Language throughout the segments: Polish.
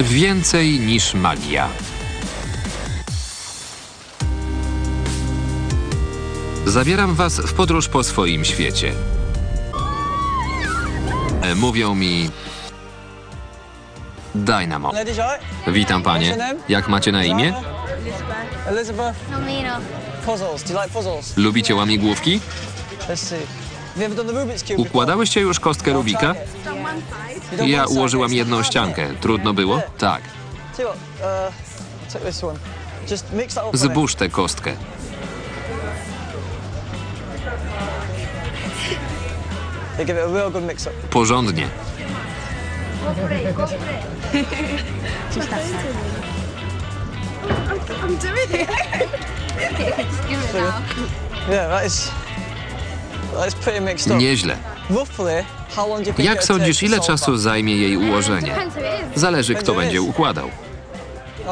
Więcej niż magia. Zabieram was w podróż po swoim świecie. E, Mówią mi... Dynamo. Witam panie. Jak macie na imię? Elizabeth. Nomino. Puzzles. Do you like puzzles? Lubicie łamigłówki? Układałyście już kostkę Rubika? Ja ułożyłam jedną ściankę. Trudno było? Tak. Just. Zbóż tę kostkę. Give it. Porządnie. Yeah, that is that is pretty mixed up. Nieźle. Jak sądzisz, ile czasu zajmie jej ułożenie? Zależy, kto będzie układał.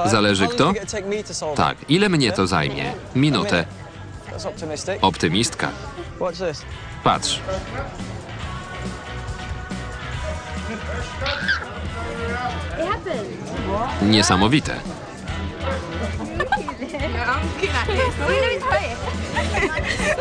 Zależy kto? Tak, ile mnie to zajmie? Minutę. Optymistka. Patrz. Niesamowite.